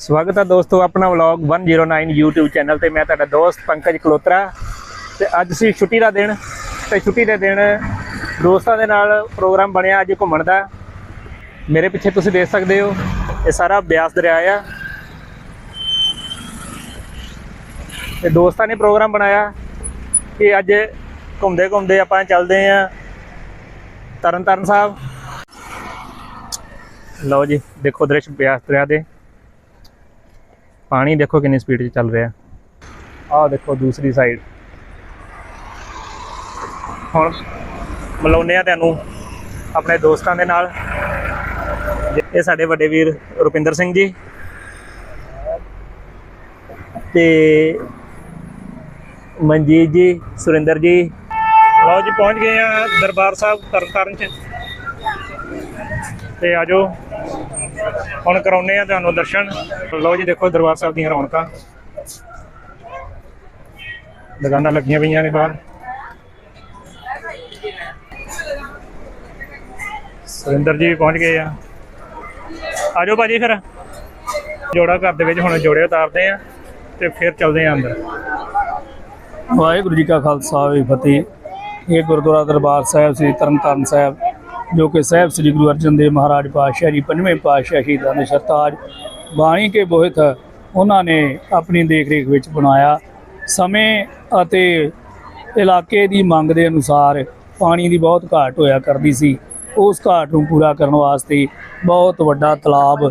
ਸਵਾਗਤ ਹੈ ਦੋਸਤੋ ਆਪਣਾ ਵਲੌਗ 109 YouTube ਚੈਨਲ ਤੇ। ਮੈਂ ਤੁਹਾਡਾ ਦੋਸਤ ਪੰਕਜ ਕਲੋਤਰਾ ਤੇ ਅੱਜ ਸੀ ਛੁੱਟੀ ਦਾ ਦਿਨ ਤੇ ਛੁੱਟੀ ਦੇ ਦਿਨ ਦੋਸਤਾਂ ਦੇ ਨਾਲ ਪ੍ਰੋਗਰਾਮ ਬਣਿਆ ਅੱਜ ਘੁੰਮਣ ਦਾ। ਮੇਰੇ ਪਿੱਛੇ ਤੁਸੀਂ ਦੇਖ ਸਕਦੇ ਹੋ, ਇਹ ਸਾਰਾ ਬਿਆਸ ਦਰਿਆ ਆ। ਤੇ ਦੋਸਤਾਂ ਨੇ ਪ੍ਰੋਗਰਾਮ ਬਣਾਇਆ ਕਿ ਅੱਜ ਘੁੰਮਦੇ ਘੁੰਮਦੇ ਆਪਾਂ ਚੱਲਦੇ ਆਂ ਤਰਨ ਤਾਰਨ ਸਾਹਿਬ। ਲਓ ਜੀ, ਦੇਖੋ ਦ੍ਰਿਸ਼ ਬਿਆਸ ਦਰਿਆ ਦੇ। ਪਾਣੀ ਦੇਖੋ ਕਿੰਨੀ ਸਪੀਡ 'ਚ ਚੱਲ ਰਿਹਾ। ਆਹ ਦੇਖੋ ਦੂਸਰੀ ਸਾਈਡ ਹੁਣ ਮਿਲਾਉਂਦੇ ਆ ਤੁਹਾਨੂੰ ਆਪਣੇ ਦੋਸਤਾਂ ਦੇ ਨਾਲ। ਇਹ ਸਾਡੇ ਵੱਡੇ ਵੀਰ ਰੁਪਿੰਦਰ ਸਿੰਘ ਜੀ। ਤੇ ਮਨਜੀਤ ਜੀ, ਸੁਰਿੰਦਰ ਜੀ। ਲਓ ਜੀ, ਪਹੁੰਚ ਗਏ ਆ ਦਰਬਾਰ ਸਾਹਿਬ ਤਰਨਤਾਰਨ ਚ। ਤੇ ਆਜੋ ਹੁਣ ਕਰਾਉਨੇ ਆ ਤੁਹਾਨੂੰ ਦਰਸ਼ਨ। ਲਓ ਜੀ, ਦੇਖੋ ਦਰਬਾਰ ਸਾਹਿਬ ਦੀਆਂ ਰੌਣਕਾਂ। ਦੁਕਾਨਾਂ ਲੱਗੀਆਂ ਪਈਆਂ ਨੇ ਬਾਹਰ। ਸੁਰਿੰਦਰ ਜੀ ਵੀ ਪਹੁੰਚ ਗਏ ਆ। ਆਜੋ ਭਾਜੀ ਫਿਰ। ਜੋੜਾ ਘਰ ਦੇ ਵਿੱਚ ਹੁਣ ਜੋੜੇ ਉਤਾਰਦੇ ਆ ਤੇ ਫਿਰ ਚੱਲਦੇ ਆ ਅੰਦਰ। ਵਾਹਿਗੁਰੂ ਜੀ ਕਾ ਖਾਲਸਾ, ਵਾਹਿਗੁਰੂ ਫਤਿਹ। ਇਹ ਗੁਰਦੁਆਰਾ ਦਰਬਾਰ ਸਾਹਿਬ, ਸ੍ਰੀ ਤਰਨਤਾਰਨ ਸਾਹਿਬ। ਜੋ ਕਿ ਸਾਹਿਬ ਸ੍ਰੀ ਗੁਰੂ ਅਰਜਨ ਦੇਵ ਮਹਾਰਾਜ ਪਾਤਸ਼ਾਹ ਜੀ, ਪੰਜਵੇਂ ਪਾਤਸ਼ਾਹ ਸ਼ਹੀਦਾਂ ਦੇ ਸਰਤਾਜ, ਬਾਣੀ ਕੇ ਬੋਹਿਤ ਉਹਨਾਂ ਨੇ ਆਪਣੀ ਦੇਖ-ਰੇਖ ਵਿੱਚ ਬਣਾਇਆ। ਸਮੇਂ ਅਤੇ ਇਲਾਕੇ ਦੀ ਮੰਗ ਦੇ ਅਨੁਸਾਰ ਪਾਣੀ ਦੀ ਬਹੁਤ ਘਾਟ ਹੋਇਆ ਕਰਦੀ ਸੀ। ਉਸ ਘਾਟ ਨੂੰ ਪੂਰਾ ਕਰਨ ਵਾਸਤੇ ਬਹੁਤ ਵੱਡਾ ਤਲਾਬ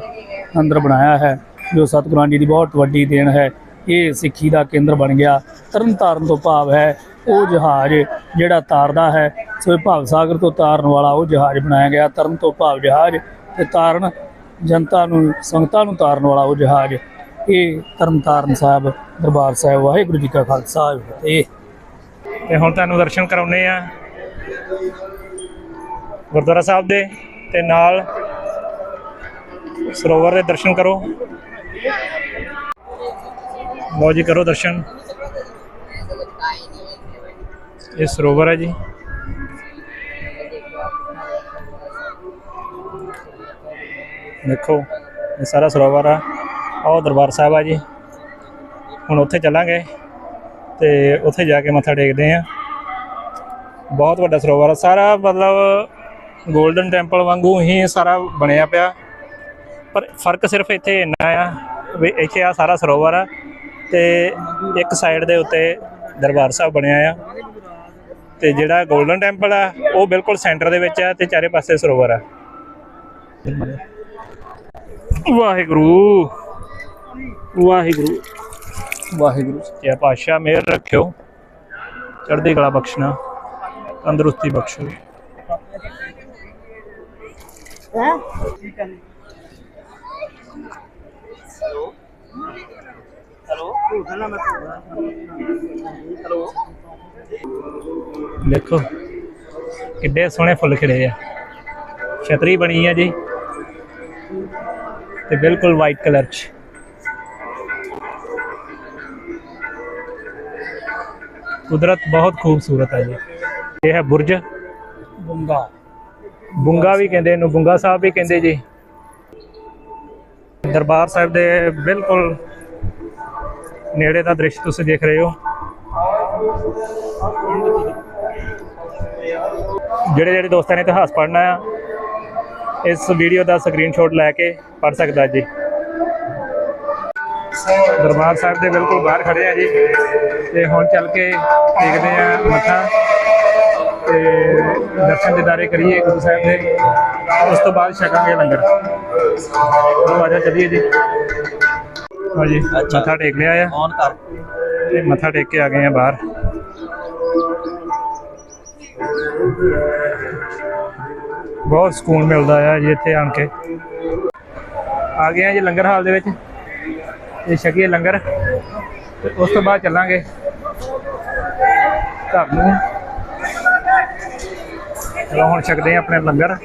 ਅੰਦਰ ਬਣਾਇਆ ਹੈ, ਜੋ ਸਤਿਗੁਰਾਂ ਜੀ ਦੀ ਬਹੁਤ ਵੱਡੀ ਦੇਣ ਹੈ। ਇਹ ਸਿੱਖੀ ਦਾ ਕੇਂਦਰ ਬਣ ਗਿਆ। ਤਰਨ ਤਾਰਨ ਤੋਂ ਭਾਵ ਹੈ ਉਹ ਜਹਾਜ਼ ਜਿਹੜਾ ਤਾਰਦਾ ਹੈ, ਸੋ ਇਹ ਭਾਵ ਸਾਗਰ ਤੋਂ ਤਾਰਨ ਵਾਲਾ ਉਹ ਜਹਾਜ਼ ਬਣਾਇਆ ਗਿਆ, ਤਰਨ ਤੋਂ ਭਾਵ ਜਹਾਜ਼ ਤੇ ਤਾਰਨ ਜਨਤਾ ਨੂੰ, ਸੰਗਤਾਂ ਨੂੰ ਤਾਰਨ ਵਾਲਾ ਉਹ ਜਹਾਜ਼। ਇਹ ਤਰਨ ਤਾਰਨ ਸਾਹਿਬ, ਦਰਬਾਰ ਸਾਹਿਬ, ਵਾਹਿਗੁਰੂ ਜੀ ਕਾ ਖਾਲਸਾ ਇਹ ਜੀ ਤੇ ਹੁਣ ਤੁਹਾਨੂੰ ਦਰਸ਼ਨ ਕਰਾਉਨੇ ਆ ਗੁਰਦੁਆਰਾ ਸਾਹਿਬ ਦੇ ਤੇ ਨਾਲ ਸਰੋਵਰ ਦੇ ਦਰਸ਼ਨ ਕਰੋ। ਲਓ ਜੀ, ਕਰੋ ਦਰਸ਼ਨ। ਇਹ ਸਰੋਵਰ ਹੈ ਜੀ। ਦੇਖੋ, ਇਹ ਸਾਰਾ ਸਰੋਵਰ ਆ। ਉਹ ਦਰਬਾਰ ਸਾਹਿਬ ਆ ਜੀ। ਹੁਣ ਉੱਥੇ ਚੱਲਾਂਗੇ ਤੇ ਉੱਥੇ ਜਾ ਕੇ ਮੱਥਾ ਟੇਕਦੇ ਆ ਬਹੁਤ ਵੱਡਾ ਸਰੋਵਰ ਆ। ਸਾਰਾ ਮਤਲਬ 골ਡਨ ਟੈਂਪਲ ਵਾਂਗੂ ਹੀ ਸਾਰਾ ਬਣਿਆ ਪਿਆ। ਪਰ ਫ਼ਰਕ ਸਿਰਫ ਇੱਥੇ ਇੰਨਾ ਆ ਵੀ ਇੱਥੇ ਆ ਸਾਰਾ ਸਰੋਵਰ ਆ ਤੇ ਇੱਕ ਸਾਈਡ ਦੇ ਉੱਤੇ ਦਰਬਾਰ ਸਾਹਿਬ ਬਣਿਆ ਆ। ਤੇ ਜਿਹੜਾ 골ਡਨ ਟੈਂਪਲ ਆ ਉਹ ਬਿਲਕੁਲ ਸੈਂਟਰ ਦੇ ਵਿੱਚ ਆ ਤੇ ਚਾਰੇ ਪਾਸੇ ਸਰੋਵਰ ਆ। ਵਾਹਿਗੁਰੂ। ਵਾਹਿਗੁਰੂ। ਵਾਹਿਗੁਰੂ। ਸੱਚਾ ਪਾਤਸ਼ਾਹ ਮਿਹਰ ਰੱਖਿਓ। ਚੜ੍ਹਦੀ ਕਲਾ ਬਖਸ਼ਣਾ। ਤੰਦਰੁਸਤੀ ਬਖਸ਼ੋ। ਦੇਖੋ ਕਿੱਡੇ ਸੋਹਣੇ ਫੁੱਲ ਖਿੜੇ ਆ। ਛਤਰੀ ਬਣੀ ਆ ਜੀ ਤੇ ਬਿਲਕੁਲ ਵਾਈਟ ਕਲਰ ਚ। ਕੁਦਰਤ ਬਹੁਤ ਖੂਬਸੂਰਤ ਹੈ ਜੀ। ਇਹ ਹੈ ਬੁਰਜ। ਬੁੰਗਾ। ਬੁੰਗਾ ਵੀ ਕਹਿੰਦੇ ਇਹਨੂੰ ਬੁੰਗਾ ਸਾਹਿਬ ਵੀ ਕਹਿੰਦੇ ਜੀ। ਦਰਬਾਰ ਸਾਹਿਬ ਦੇ ਬਿਲਕੁਲ ਨੇੜੇ ਦਾ ਦ੍ਰਿਸ਼ ਤੁਸੀਂ ਦੇਖ ਰਹੇ ਹੋ। ਜਿਹੜੇ ਜਿਹੜੇ ਦੋਸਤਾਂ ਨੇ ਇਤਿਹਾਸ ਪੜ੍ਹਨਾ ਆ ਇਸ ਵੀਡੀਓ ਦਾ ਸਕਰੀਨਸ਼ਾਟ ਲੈ ਕੇ ਪੜ੍ਹ ਸਕਦਾ ਜੀ। ਦਰਬਾਰ ਸਾਹਿਬ ਦੇ ਬਿਲਕੁਲ ਬਾਹਰ ਖੜੇ ਆ ਜੀ ਤੇ ਹੁਣ ਚੱਲ ਕੇ ਦੇਖਦੇ ਆ ਮੱਥਾ ਤੇ ਦਰਸ਼ਨ ਦਿਦਾਰੇ ਕਰੀਏ ਗੁਰੂ ਸਾਹਿਬ ਦੇ। ਉਸ ਤੋਂ ਬਾਅਦ ਛਕਾਂਗੇ ਲੰਗਰ। ਚਲੋ ਆਜਾ ਚੱਲੀਏ ਜੀ। ਹਾਂਜੀ ਮੱਥਾ ਟੇਕ ਲਿਆ ਆ। ਔਨ ਕਰ ਤੇ ਮੱਥਾ ਟੇਕ ਕੇ ਆ ਗਏ ਆ ਬਾਹਰ। ਬਹੁਤ ਸਕੂਨ ਮਿਲਦਾ ਆ ਜੀ ਇੱਥੇ ਆਣ ਕੇ। ਆ ਗਏ ਆ ਜੀ ਲੰਗਰ ਹਾਲ ਦੇ ਵਿੱਚ। ਇਹ ਛਕੀਏ ਲੰਗਰ ਤੇ ਉਸ ਤੋਂ ਬਾਅਦ ਚੱਲਾਂਗੇ ਘਰ ਨੂੰ। ਚਲੋ ਹੁਣ ਛਕਦੇ ਆ ਆਪਣੇ ਲੰਗਰ।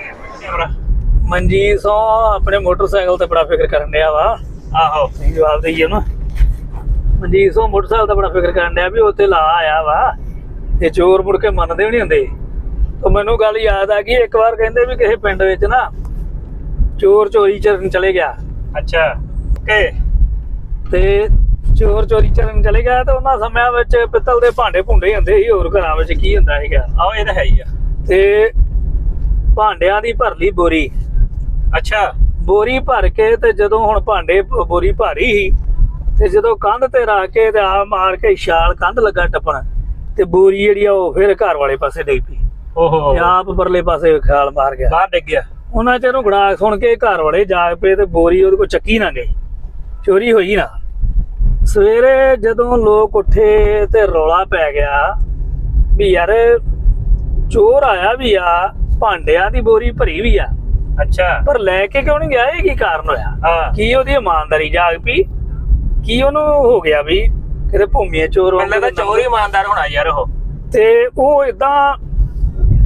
ਮਨਜੀਤ ਸੋ ਆਪਣੇ ਮੋਟਰਸਾਈਕਲ ਤੇ ਬੜਾ ਫਿਕਰ ਕਰਨ ਡਿਆ ਵਾ। ਆਹੋ ਜਵਾਬ ਦਈਏ ਨਾ ਮਨਜੀਤ ਸੋ ਮੋਟਰਸਾਈਕਲ ਤੇ ਬੜਾ ਫਿਕਰ ਕਰਨ ਡਿਆ ਵੀ ਉੱਥੇ ਲਾ ਆਇਆ ਵਾ। ਤੇ ਚੋਰ ਮੁੜ ਕੇ ਮੰਨਦੇ ਵੀ ਨਹੀਂ ਹੁੰਦੇ। ਤਾਂ ਮੈਨੂੰ ਗੱਲ ਯਾਦ ਆ ਗਈ ਇੱਕ ਵਾਰ ਕਹਿੰਦੇ ਵੀ ਕਿਸੇ ਪਿੰਡ ਵਿੱਚ ਨਾ ਚੋਰ ਚੋਰੀ ਚਰਨ ਚਲੇ ਗਿਆ। ਅੱਛਾ ਓਕੇ। ਤੇ ਚੋਰ ਚੋਰੀ ਕਰਨ ਚਲੇ ਗਿਆ ਤੇ ਉਹਨਾਂ ਸਮਿਆਂ ਵਿੱਚ ਪਿੱਤਲ ਦੇ ਭਾਂਡੇ ਭੁੰਡੇ ਹੁੰਦੇ ਸੀ ਹੋਰ ਘਰਾਂ ਵਿੱਚ ਕੀ ਹੁੰਦਾ ਸੀਗਾ। ਆਓ ਇਹ ਤਾਂ ਹੈ ਹੀ ਆ। ਤੇ ਭਾਂਡਿਆਂ ਦੀ ਭਰ ਲਈ ਬੋਰੀ। ਅੱਛਾ। ਬੋਰੀ ਭਰ ਕੇ ਤੇ ਜਦੋਂ ਹੁਣ ਭਾਂਡੇ ਬੋਰੀ ਭਾਰੀ ਸੀ ਤੇ ਜਦੋਂ ਕੰਧ ਤੇ ਰੱਖ ਕੇ ਤੇ ਆ ਮਾਰ ਕੇ ਛਾਲ ਕੰਧ ਲੱਗਾ ਟੱਪਣ ਤੇ ਬੋਰੀ ਜਿਹੜੀ ਆ ਉਹ ਫਿਰ ਘਰ ਵਾਲੇ ਪਾਸੇ ਡਿੱਗ ਪਈ। ਓਹੋ। ਤੇ ਆਪ ਪਰਲੇ ਪਾਸੇ ਖਿਆਲ ਮਾਰ ਗਿਆ। ਬਾਹਰ ਡਿੱਗ ਗਿਆ। ਉਹਨਾਂ ਚ ਇਹਨੂੰ ਗੜਾਕ ਸੁਣ ਕੇ ਘਰ ਵਾਲੇ ਜਾਗ ਪਏ ਤੇ ਬੋਰੀ ਉਹਦੇ ਕੋਲ ਚੱਕੀ ਨਾ ਗਈ। ਚੋਰੀ ਹੋਈ ਨਾ। ਸਵੇਰੇ ਜਦੋਂ ਲੋਕ ਉੱਠੇ ਤੇ ਰੌਲਾ ਪੈ ਗਿਆ ਵੀ ਯਾਰ ਚੋਰ ਆਇਆ ਵੀ ਆ ਭਾਂਡਿਆਂ ਦੀ ਬੋਰੀ ਭਰੀ ਵੀ ਆ। ਅੱਛਾ। ਪਰ ਲੈ ਕੇ ਕਿਉਂ ਨਹੀਂ ਗਿਆ? ਇਹ ਕੀ ਕਾਰਨ ਹੋਇਆ? ਹਾਂ। ਕੀ ਉਹਦੀ ਇਮਾਨਦਾਰੀ ਜਾਗ ਪਈ? ਕੀ ਉਹਨੂੰ ਹੋ ਗਿਆ ਵੀ ਕਿਤੇ ਭੂਮੀਏ ਚੋਰ ਮੈਨੂੰ ਲੱਗਦਾ ਚੋਰ ਹੀ ਇਮਾਨਦਾਰ ਹੋਣਾ ਯਾਰ ਉਹ। ਤੇ ਉਹ ਇਦਾਂ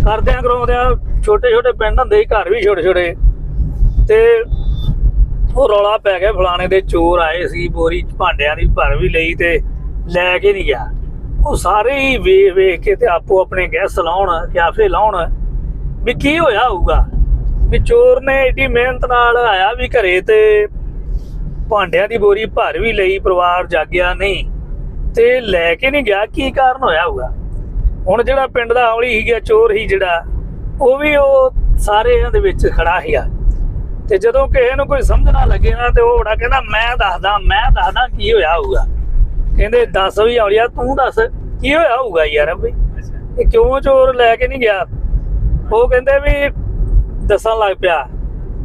ਕਰਦਿਆਂ ਕਰਾਉਂਦਿਆਂ ਛੋਟੇ ਛੋਟੇ ਪਿੰਡ ਹੁੰਦੇ ਸੀ, ਘਰ ਵੀ ਛੋਟੇ ਛੋਟੇ। ਤੇ ਉਹ ਰੌਲਾ ਪੈ ਗਿਆ, ਫਲਾਣੇ ਦੇ ਚੋਰ ਆਏ ਸੀ, ਬੋਰੀ ਭਾਂਡਿਆਂ ਦੀ ਭਰ ਵੀ ਲਈ ਤੇ ਲੈ ਕੇ ਨਹੀਂ ਗਿਆ। ਉਹ ਸਾਰੇ ਹੀ ਵੇਖ ਵੇਖ ਕੇ ਤੇ ਆਪੋ ਆਪਣੇ ਗੈਸ ਲਾਉਣ ਕਿਆਫੇ ਲਾਉਣ, ਵੀ ਕੀ ਹੋਇਆ ਹੋਊਗਾ? ਵੀ ਚੋਰ ਨੇ ਏਡੀ ਮਿਹਨਤ ਨਾਲ ਆਇਆ ਵੀ ਘਰੇ ਤੇ ਭਾਂਡਿਆਂ ਦੀ ਬੋਰੀ ਭਰ ਵੀ ਲਈ, ਪਰਿਵਾਰ ਜਾਗਿਆ ਨਹੀਂ। ਤੇ ਲੈ ਕੇ ਨਹੀਂ ਗਿਆ, ਕੀ ਕਾਰਨ ਹੋਇਆ ਹੋਊਗਾ? ਹੁਣ ਜਿਹੜਾ ਪਿੰਡ ਦਾ ਔਲੀ ਹੀ ਗਿਆ ਚੋਰ ਹੀ ਜਿਹੜਾ ਉਹ ਵੀ ਉਹ ਸਾਰਿਆਂ ਦੇ ਵਿੱਚ ਖੜਾ ਸੀਗਾ। ਤੇ ਜਦੋਂ ਕਿਸੇ ਨੂੰ ਕੋਈ ਸਮਝ ਨਾ ਲੱਗੇ ਨਾ ਤੇ ਉਹ ਬੜਾ ਕਹਿੰਦਾ ਮੈਂ ਦੱਸਦਾ ਮੈਂ ਦੱਸਦਾ ਕੀ ਹੋਇਆ ਹੋਊਗਾ? ਕਹਿੰਦੇ ਦੱਸ ਵੀ ਔਲੀਆ ਤੂੰ ਦੱਸ ਕੀ ਹੋਇਆ ਹੋਊਗਾ ਯਾਰ ਬਈ? ਇਹ ਕਿਉਂ ਚੋਰ ਲੈ ਕੇ ਨਹੀਂ ਗਿਆ? ਉਹ ਕਹਿੰਦੇ ਵੀ ਦੱਸਣ ਲੱਗ ਪਿਆ।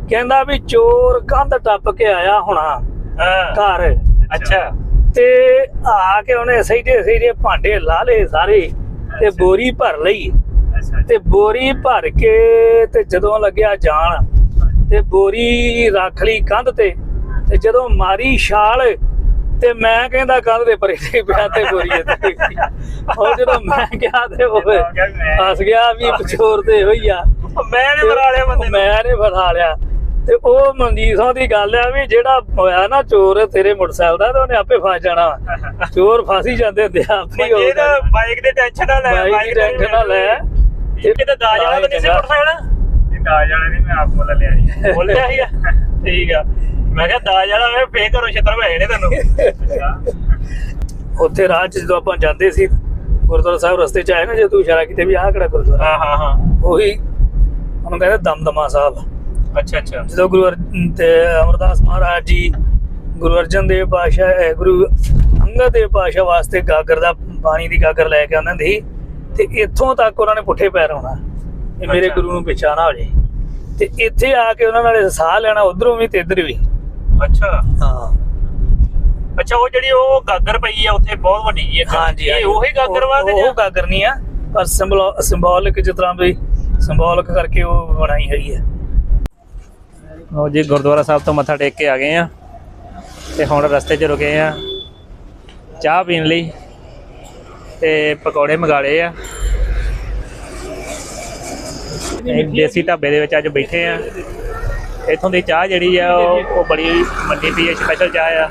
ਕਹਿੰਦਾ ਵੀ ਚੋਰ ਕੰਧ ਟੱਪ ਕੇ ਆਇਆ ਹੋਣਾ ਹਾਂ। ਘਰ। ਅੱਛਾ। ਤੇ ਆ ਕੇ ਉਹਨੇ ਸਹੀਦੇ ਸਹੀਦੇ ਭਾਂਡੇ ਲਾ ਲਏ ਸਾਰੇ। ਤੇ ਬੋਰੀ ਭਰ ਲਈ। ਤੇ ਬੋਰੀ ਭਰ ਕੇ ਤੇ ਜਦੋਂ ਲੱਗਿਆ ਜਾਣ ਤੇ ਬੋਰੀ ਰੱਖ ਲਈ ਕੰਧ ਤੇ ਤੇ ਜਦੋਂ ਮਾਰੀ ਛਾਲ ਤੇ ਮੈਂ ਕਹਿੰਦਾ ਕੰਧ ਦੇ ਪਰੇ ਤੇ ਪਿਆ ਤੇ ਬੋਰੀ ਗਈ। ਉਹ ਜਦੋਂ ਮੈਂ ਕਿਹਾ ਤੇ ਉਹ ਹੱਸ ਗਿਆ ਵੀ ਚੋਰ ਤੇ ਹੋਈ ਆ। ਮੈਂ ਨੇ ਮਰਾ ਲਿਆ ਬੰਦੇ ਮੈਂ ਨੇ ਫੜਾ ਲਿਆ। ਤੇ ਉਹ ਮਨਜੀਤ ਸਿੰਘ ਦੀ ਗੱਲ ਆ ਵੀ ਜਿਹੜਾ ਹੋਇਆ ਨਾ ਚੋਰ ਤੇਰੇ ਮੋਟਰਸਾਈਕਲ ਦਾ ਤੇ ਉਹਨੇ ਆਪੇ ਫਸ ਜਾਣਾ। ਚੋਰ ਫਸ ਹੀ ਜਾਂਦੇ ਹੁੰਦੇ ਆ, ਆਪੇ ਹੀ ਤਾਂ ਬਾਈਕ ਦੇ ਟੈਨਸ਼ਨ ਨਾ ਲੈ ਬਾਈਕ ਦੀ ਟੈਨਸ਼ਨ ਨਾ ਲੈ। ਇਹ ਤਾਂ ਦਾਜ ਵਾਲਾ ਤਾਂ ਨਹੀਂ ਸੀ ਮੋਟਰਸਾਈਕਲ? ਇਹ ਦਾਜ ਵਾਲੇ ਨਹੀਂ ਮੈਂ ਆਪ ਮੁੱਲ ਲਿਆ ਜੀ ਬੋਲਿਆ ਸੀਗਾ ਠੀਕ ਆ। ਮੈਂ ਕਿਹਾ ਦਾਜ ਵਾਲਾ ਮੈਂ ਫੇਰ ਘਰੋਂ ਛਿੱਤਰ ਪੈ ਨੇ ਤੈਨੂੰ। ਉੱਥੇ ਰਾਹ 'ਚ ਜਦੋਂ ਆਪਾਂ ਜਾਂਦੇ ਸੀ ਗੁਰਦੁਆਰਾ ਸਾਹਿਬ ਰਸਤੇ 'ਚ ਆਏ ਨਾ ਜੇ ਤੂੰ ਇਸ਼ਾਰਾ ਕੀਤਾ ਵੀ ਆਹ ਕਿਹੜਾ ਗੁਰਦੁਆਰਾ? ਹਾਂ ਹਾਂ ਹਾਂ। ਉਹੀ ਉਹਨੂੰ ਕਹਿੰਦੇ ਦਮਦਮਾ ਸਾਹਿਬ। ਅੱਛਾ ਅੱਛਾ। ਜਦੋਂ ਗੁਰੂ ਅਰ- ਤੇ ਅਮਰਦਾਸ ਮਹਾਰਾਜ ਜੀ ਗੁਰੂ ਅਰਜਨ ਦੇਵ ਪਾਸ਼ਾ ਗੁਰੂ ਅੰਗਦ ਦੇਵ ਪਾਸ਼ਾ ਵਾਸਤੇ ਗਾਗਰ ਦਾ ਪਾਣੀ ਦੀ ਗਾਗਰ ਲੈ ਕੇ ਆਉਂਦੇ ਹੁੰਦੇ ਸੀ ਤੇ ਇੱਥੋਂ ਤੱਕ ਉਹਨਾਂ ਨੇ ਪੁੱਠੇ ਪੈਰ ਆਉਣਾ। ਇਹ ਮੇਰੇ। ਗੁਰੂ ਨੂੰ ਪਿਛਾ ਨਾ ਹੋ ਜੇ। ਤੇ ਇੱਥੇ ਆ ਕੇ ਉਹਨਾਂ ਨਾਲੇ ਸਾਹ ਲੈਣਾ ਉਧਰੋਂ ਵੀ ਤੇ ਇੱਧਰ ਵੀ। ਅੱਛਾ। ਹਾਂ। ਅੱਛਾ ਉਹ ਜਿਹੜੀ ਉਹ ਗਾਗਰ ਪਈ ਆ ਉੱਥੇ ਬਹੁਤ ਵੱਡੀ ਜੀ ਇੱਕ। ਹਾਂਜੀ ਇਹ ਉਹੀ ਗਾਗਰ ਵਾ ਉਹ- ਕਿ ਉਹ ਗਾਗਰ ਨਹੀਂ ਆ ਪਰ ਸਿੰਬੋਲਿਕ ਜਿਸ ਤਰ੍ਹਾਂ ਵੀ ਸਿੰਬੋਲਿਕ ਕਰਕੇ ਉਹ ਬਣਾਈ ਹੈਗੀ ਆ ਉਹ ਜੀ ਗੁਰਦੁਆਰਾ ਸਾਹਿਬ ਤੋਂ ਮੱਥਾ ਟੇਕ ਕੇ ਆ ਗਏ ਆ ਤੇ ਹੁਣ ਰਸਤੇ 'ਚ ਰੁਕੇ ਆ। ਚਾਹ ਪੀਣ ਲਈ ਤੇ ਪਕੌੜੇ ਮੰਗਾ ਲਏ ਆ। ਦੇਸੀ ਢਾਬੇ ਦੇ ਵਿੱਚ ਅੱਜ ਬੈਠੇ ਆ। ਇੱਥੋਂ ਦੀ ਚਾਹ ਜਿਹੜੀ ਆ ਉਹ ਉਹ ਬੜੀ ਮੰਨੀ ਪਈ ਹੈ ਸਪੈਸ਼ਲ ਚਾਹ ਆ।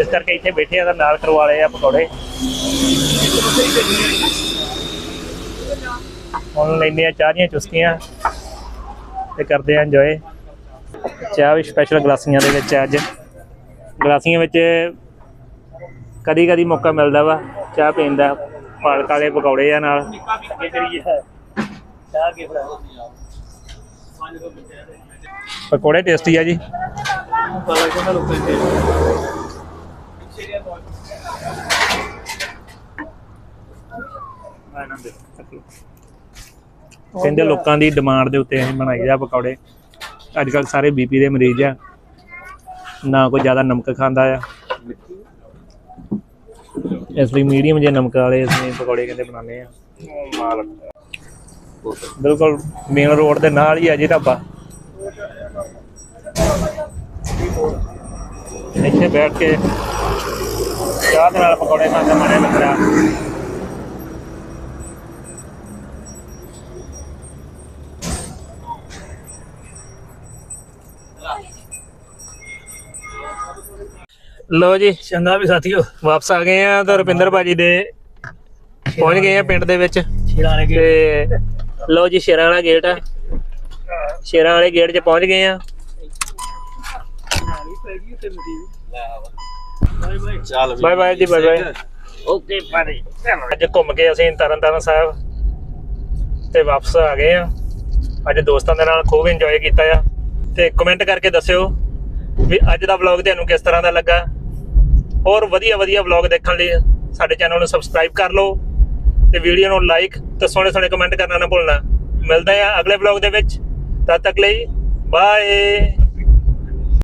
ਇਸ ਕਰਕੇ ਇੱਥੇ ਬੈਠੇ ਆ ਤਾਂ ਨਾਲ ਕਰਵਾ ਲਏ ਆ ਪਕੌੜੇ। ਹੁਣ ਲੈਂਦੇ ਆ ਚਾਹ ਦੀਆਂ ਚੁਸਕੀਆਂ ਤੇ ਕਰਦੇ ਆ ਇੰਜੋਏ ਚਾਹ ਵੀ ਸਪੈਸ਼ਲ ਗਲਾਸੀਆਂ ਦੇ ਵਿੱਚ ਅੱਜ। ਗਲਾਸੀਆਂ ਵਿੱਚ ਕਦੀ ਕਦੀ ਮੌਕਾ ਮਿਲਦਾ ਵਾ ਚਾਹ ਪੀਣ ਦਾ ਪਾਲਕ ਵਾਲੇ ਪਕੌੜੇ ਆ ਨਾਲ। ਪਕੌੜੇ ਟੇਸਟੀ ਆ ਜੀ। ਕਹਿੰਦੇ ਲੋਕਾਂ ਦੀ ਡਿਮਾਂਡ ਦੇ ਉੱਤੇ ਅਸੀਂ ਬਣਾਈ ਆ ਪਕੌੜੇ। ਅੱਜ ਕੱਲ ਸਾਰੇ ਬੀਪੀ ਦੇ ਮਰੀਜ਼ ਆ। ਨਾ ਕੋਈ ਜ਼ਿਆਦਾ ਨਮਕ ਖਾਂਦਾ ਆ। ਇਸ ਲਈ ਮੀਡੀਅਮ ਜਿਹੇ ਨਮਕ ਵਾਲੇ ਅਸੀਂ ਪਕੌੜੇ ਕਹਿੰਦੇ ਬਣਾਉਂਦੇ ਆ। ਬਿਲਕੁਲ ਮੇਨ ਰੋਡ ਦੇ ਨਾਲ ਹੀ ਆ ਜੀ ਢਾਬਾ। ਇੱਥੇ ਬੈਠ ਕੇ ਚਾਹ ਦੇ ਨਾਲ ਪਕੌੜੇ ਖਾਂਦੇ ਮਨੇ ਲੱਗਦਾ ਲੋ ਜੀ ਚੰਗਾ ਵੀ ਸਾਥੀਓ ਵਾਪਸ ਆ ਗਏ ਆ ਤਾਂ ਰੁਪਿੰਦਰ ਬਾਜੀ ਦੇ। ਪਹੁੰਚ ਗਏ ਆ ਪਿੰਡ ਦੇ ਵਿੱਚ। ਤੇ ਲੋ ਜੀ ਸ਼ੇਰਾਂ ਵਾਲਾ ਗੇਟ ਆ। ਸ਼ੇਰਾਂ ਵਾਲੇ ਗੇਟ 'ਚ ਪਹੁੰਚ ਗਏ ਆ। ਬਾਏ ਬਾਏ ਜੀ ਬਾਏ ਬਾਏ ਓਕੇ ਭਾਜੀ ਅੱਜ ਘੁੰਮ ਕੇ ਅਸੀਂ ਤਰਨਤਾਰਨ ਸਾਹਿਬ ਤੇ ਵਾਪਸ ਆ ਗਏ ਆ। ਅੱਜ ਦੋਸਤਾਂ ਦੇ ਨਾਲ ਖੂਬ ਇੰਜੋਏ ਕੀਤਾ ਆ। ਤੇ ਕਮੈਂਟ ਕਰਕੇ ਦੱਸਿਓ ਵੀ ਅੱਜ ਦਾ ਵਲੌਗ ਤੁਹਾਨੂੰ ਕਿਸ ਤਰ੍ਹਾਂ ਦਾ ਲੱਗਾ। ਹੋਰ ਵਧੀਆ ਵਧੀਆ ਵਲੌਗ ਦੇਖਣ ਲਈ ਸਾਡੇ ਚੈਨਲ ਨੂੰ ਸਬਸਕ੍ਰਾਈਬ ਕਰ ਲਓ ਤੇ ਵੀਡੀਓ ਨੂੰ ਲਾਈਕ ਤੇ ਸੋਹਣੇ ਸੋਹਣੇ ਕਮੈਂਟ ਕਰਨਾ ਨਾ ਭੁੱਲਣਾ। ਮਿਲਦਾ ਆ ਅਗਲੇ ਵਲੌਗ ਦੇ ਵਿੱਚ। ਤਦ ਤੱਕ ਲਈ ਬਾਏ